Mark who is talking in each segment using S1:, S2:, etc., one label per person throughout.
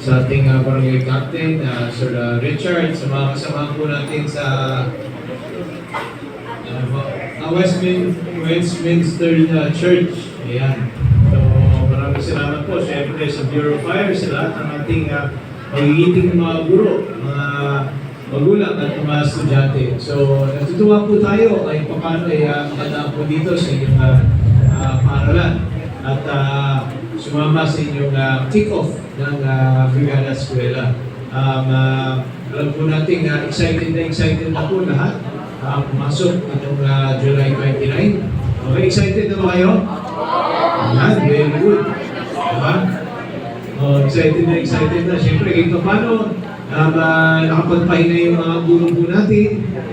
S1: sa ating uh, barangay captain, uh, Sir uh, Richard, sa mga kasama natin sa uh, Westmin, Westminster uh, Church. Ayan. Maraming salamat po. Siyempre sa Bureau of Fire, sa lahat ng ating uh, magigiting mga guro, mga magulang at mga estudyante. So, natutuwa po tayo ay paano ay uh, makadaan po dito sa inyong uh, uh, paaralan at uh, sumama sa inyong uh, kick-off ng uh, Brigada Eskwela. Um, uh, alam po natin na excited na excited na po lahat uh, pumasok itong uh, July 29. Okay, excited na ba kayo? Ayan, very good. Diba? Oh, excited na excited na. Siyempre, kahit paano, um, uh, nakapagpahinga yung mga guro po natin,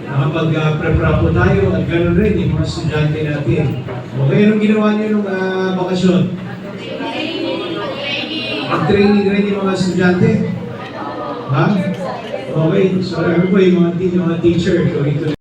S1: nakapag-prepara po tayo, at ganoon rin yung mga estudyante natin. Okay, anong ginawa niyo nung uh, bakasyon? Mag-training rin yung mga estudyante? Ha? Okay, so ano po yung mga, yung mga teacher, tuloy-tuloy